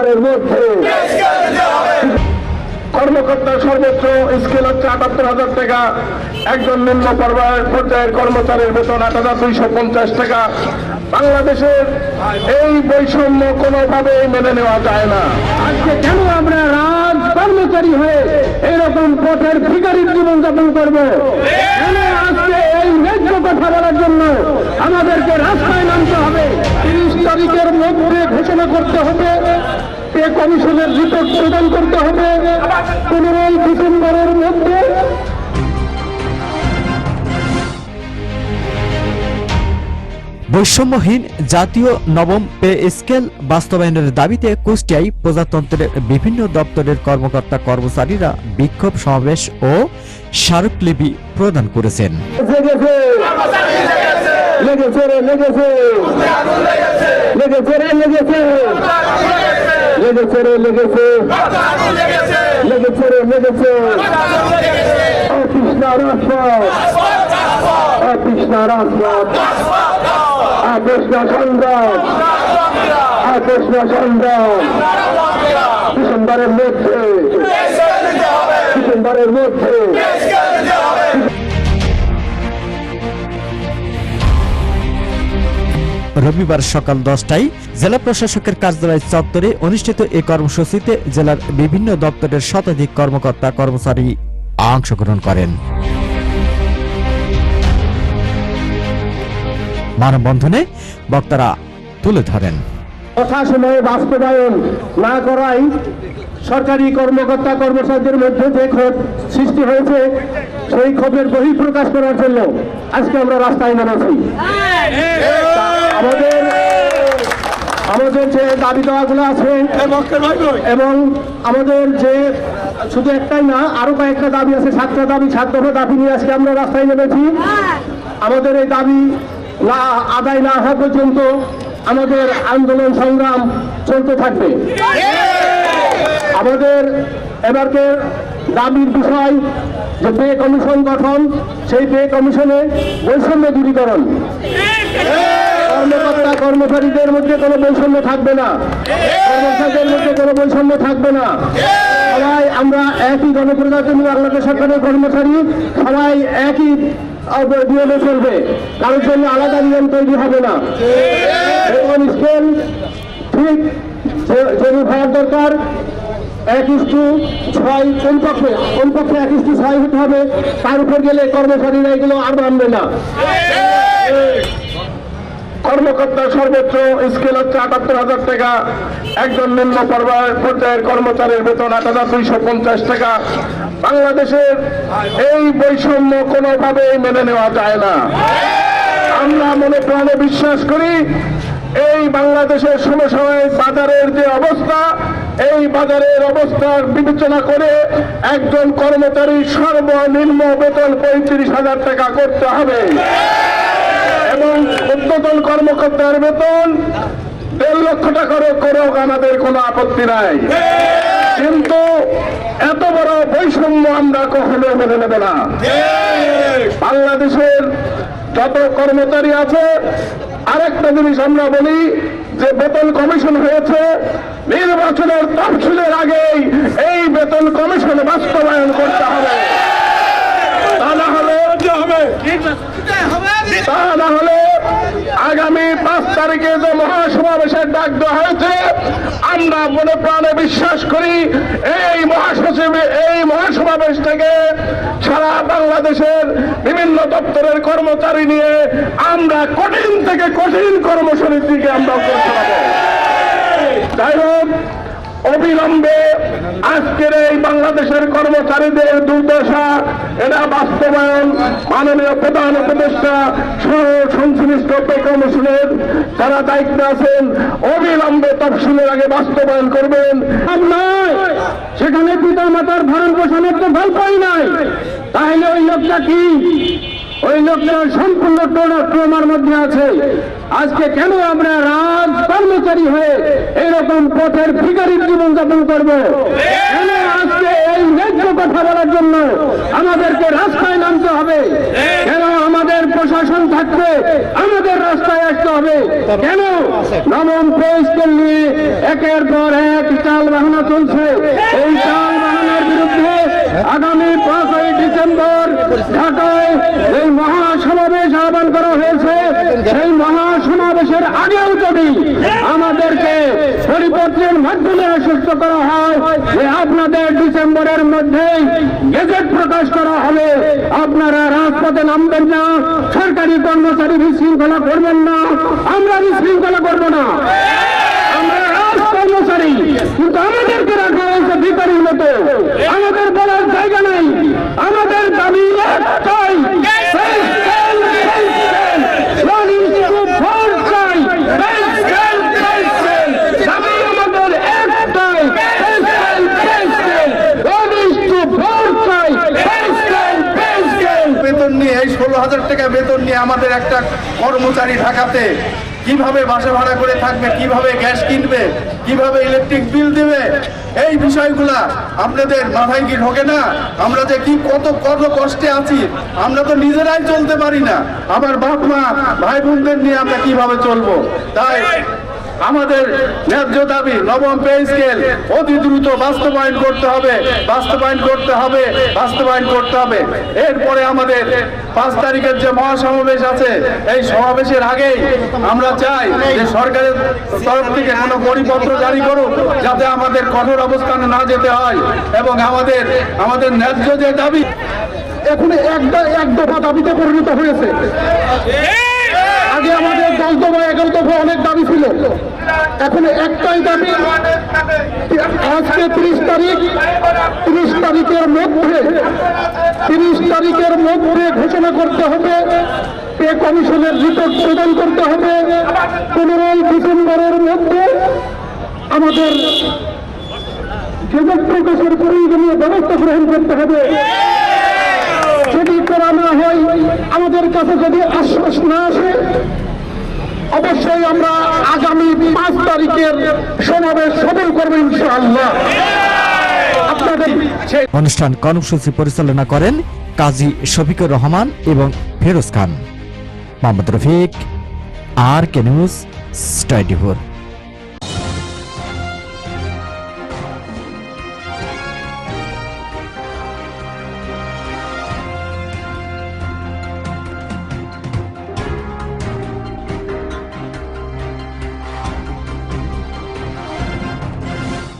ডিসেম্বরের মধ্যে কর্মকর্তার সর্বোচ্চ স্কেল হচ্ছে আটাত্তর হাজার টাকা, একজন নিম্ন পর্যায়ের কর্মচারীর বেতন আট হাজার দুইশো পঞ্চাশ টাকা। বাংলাদেশের এই বৈষম্য কোনোভাবেই মেনে নেওয়া যায় না। আজকে কেন আমরা রাজ কর্মচারী হয়ে এরকম পথের ভিকারির জীবনযাপন করব? কেন আজকে এই ন্যায্য কথা বলার জন্য আমাদেরকে রাস্তায় নামতে হবে? তিরিশ তারিখের মধ্যে ঘোষণা করতে হবে। পে কমিশনের রিপোর্ট প্রদান করতে হবে পনেরোই ডিসেম্বরের মধ্যে। বৈষম্যহীন জাতীয় নবম পে স্কেল বাস্তবায়নের দাবিতে কুষ্টিয়ায় প্রজাতন্ত্রের বিভিন্ন দপ্তরের কর্মকর্তা কর্মচারীরা বিক্ষোভ সমাবেশ ও স্মারকলিপি প্রদান করেছেন। লেগেছে। লেগেছে লেগেছে। লেগেছে লেগেছে। লেগেছে। লেগেছে। লেগেছে রে লেগেছে। কৃষ্ণ রাজপথ। কৃষ্ণ রাজপথ। কৃষ্ণ সংগ্রাম। কৃষ্ণ সংগ্রাম। ডিসেম্বরের মধ্যে। ডিসেম্বরের মধ্যে। রবিবার সকাল দশটায় জেলা প্রশাসকের কার্যালয় চত্বরে অনুষ্ঠিত এই কর্মসূচিতে জেলার বিভিন্ন দপ্তরের শতাধিক কর্মকর্তা কর্মচারী অংশগ্রহণ করেন। মানববন্ধনে বক্তারা তুলে ধরেন। যথাসময়ে বাস্তবায়ন না করাই সরকারি কর্মকর্তা কর্মচারীদের মধ্যে যে ক্ষোভ সৃষ্টি হয়েছে সেই ক্ষোভের বহিঃপ্রকাশ করার জন্য আজকে আমরা রাস্তায় নেমেছি আমাদের আমাদের যে দাবি দেওয়াগুলো আছে। এবং আমাদের যে শুধু একটাই না আরও কয়েকটা দাবি আছে সাতটা দাবি সাত দফা দাবি নিয়ে আজকে আমরা রাস্তায় নেমেছি। আমাদের এই দাবি না আদায় না হওয়া পর্যন্ত আমাদের আন্দোলন সংগ্রাম চলতে থাকবে। আমাদের এবারকে দাবির বিষয় যে পে কমিশন গঠন সেই পে কমিশনে বৈষম্য দূরীকরণ কর্মচারীদের মধ্যে কোনো বৈষম্য থাকবে না। কর্মচারীদের মধ্যে কোনো বৈষম্য থাকবে না। সবাই আমরা একই গণপ্রজাতন্ত্রী বাংলাদেশ সরকারের কর্মচারী, সবাই একই নিয়মে চলবে। কারোর জন্য আলাদা নিয়ম তৈরি হবে না। স্কেল ঠিক যেমন হওয়ার দরকার। এক ইস্টু ছয় কমপক্ষে কমপক্ষে এক ইস্টু ছয় হতে হবে। তার উপর গেলে কর্মচারীরা এগুলো আর মানবে না। কর্মকর্তার সর্বোচ্চ স্কেল হচ্ছে আটাত্তর হাজার টাকা। একজন নিম্ন পর্যায়ের কর্মচারীর বেতন আট হাজার দুইশো পঞ্চাশ টাকা। বাংলাদেশের এই বৈষম্য কোনোভাবেই মেনে নেওয়া যায় না। আমরা মনে প্রাণে বিশ্বাস করি, এই বাংলাদেশের সমসাময়িক বাজারের যে অবস্থা, এই বাজারের অবস্থার বিবেচনা করে একজন কর্মচারী সর্বনিম্ন বেতন পঁয়ত্রিশ হাজার টাকা করতে হবে। এবং উদ্বোধন কর্মকর্তার বেতন দেড় লক্ষ টাকা করেও আমাদের কোনো আপত্তি নাই। কিন্তু এত বড় বৈষম্য আমরা কখনো মেনে নেব না। বাংলাদেশের যত কর্মচারী আছে, আরেকটা জিনিস আমরা বলি যে বেতন কমিশন হয়েছে, নির্বাচনের তফসিলের আগেই এই বেতন কমিশন বাস্তবায়ন করতে হবে তা না হলে তা না হলে আগামী পাঁচ তারিখে যে মহাসমাবেশের ডাক দেওয়া হয়েছে। আমরা মনে প্রাণে বিশ্বাস করি, এই মহাসচিব, এই মহাসমাবেশ থেকে সারা বাংলাদেশের বিভিন্ন দপ্তরের কর্মচারী নিয়ে আমরা কঠিন থেকে কঠিন কর্মসূচির দিকে আমরা যাই হোক অবিলম্বে আজকের এই বাংলাদেশের কর্মচারীদের দুর্দশা এটা বাস্তবায়ন মাননীয় প্রধান উপদেষ্টা সংশ্লিষ্ট পে কমিশনের যারা দায়িত্বে আছেন, অবিলম্বে তফসিলের আগে বাস্তবায়ন করবেন। নয়। সেখানে পিতা মাতার ভরণ পোষণের তো গল্পই নাই। তাহলে ওই লোকটা কি? ওই লোকটা সম্পূর্ণ ট্রমার মধ্যে আছে। আজকে কেন আমরা রাজ কর্মচারী হয়ে এরকম পথের ভিকারির জীবনযাপন করব? কেন আজকে এই ন্যায্য কথা বলার জন্য আমাদেরকে রাস্তায় নামতে হবে? কেন আমাদের প্রশাসন থাকবে আমাদের রাস্তায় আসতে হবে? কেন? নবম পে নিয়ে একের পর এক চাল বাহানা চলছে। এই চাল বাহানার বিরুদ্ধে আগামী পাঁচই ডিসেম্বর ঢাকায় এই মহাসমাবেশ আহ্বান করা হয়েছে। সেই মহাসমাবেশের আগেও যদি আমাদেরকে পরিপত্রের মাধ্যমে আশ্বস্ত করা হয়, যে আপনাদের ডিসেম্বরের মধ্যেই গেজেট প্রকাশ করা হবে। আপনারা রাজপথে নামবেন না, সরকারি কর্মচারী বিশৃঙ্খলা করবেন না, আমরা বিশৃঙ্খলা করব না। আমরা রাজ কর্মচারী কিন্তু আমাদেরকে রাখা হয়েছে ভিকারির মতো। আমাদের বলার জায়গা হাজার টাকা বেতন নিয়ে আমাদের একটা কর্মচারী ঢাকাতে কীভাবে বাসা ভাড়া করে থাকবে, কীভাবে গ্যাস কিনবে, কীভাবে ইলেকট্রিক বিল দেবে, এই বিষয়গুলা আপনাদের মাথায় কি ঢোকে না? আমরা যে কি কত কত কষ্টে আছি, আমরা তো নিজেরাই চলতে পারি না। আমার বাপ মা, ভাই বোনদের নিয়ে আমরা কীভাবে চলবো? তাই আমাদের ন্যায্য দাবি নবম পে স্কেল। অতি দ্রুত বাস্তবায়ন করতে হবে, বাস্তবায়ন করতে হবে, বাস্তবায়ন করতে হবে। এরপরে আমাদের পাঁচ তারিখের যে মহাসমাবেশ আছে, এই সমাবেশের আগেই আমরা চাই যে সরকারের তরফ থেকে কোনো পরিপত্র জারি করুক, যাতে আমাদের কঠোর অবস্থানে না যেতে হয় এবং আমাদের আমাদের ন্যায্য যে দাবি এখন এক দ- এক দফা দাবিতে পরিণত হয়েছে। আগে আমাদের দশ দফা এগারো দফা অনেক দাবি ছিল। এখন একটাই দাবি, আজকে ত্রিশ তারিখ, ত্রিশ তারিখের মধ্যে, তিরিশ তারিখের মধ্যে ঘোষণা করতে হবে, পে কমিশনের রিপোর্ট প্রদান করতে হবে। পনেরোই ডিসেম্বরের মধ্যে আমাদের গেজেট প্রকাশের প্রয়োজনীয় ব্যবস্থা গ্রহণ করতে হবে। করা না হয় আমাদের কাছে যদি আশ্বাস না আসে, অবশ্যই আমরা আগামী পাঁচ তারিখের সমাবেশ সফল করব ইনশাআল্লাহ। অনুষ্ঠান কর্মসূচি পরিচালনা করেন কাজী শফিকুর রহমান এবং ফেরোজ খান। মোহাম্মদ রফিক, আর কে নিউজ টোয়েন্টি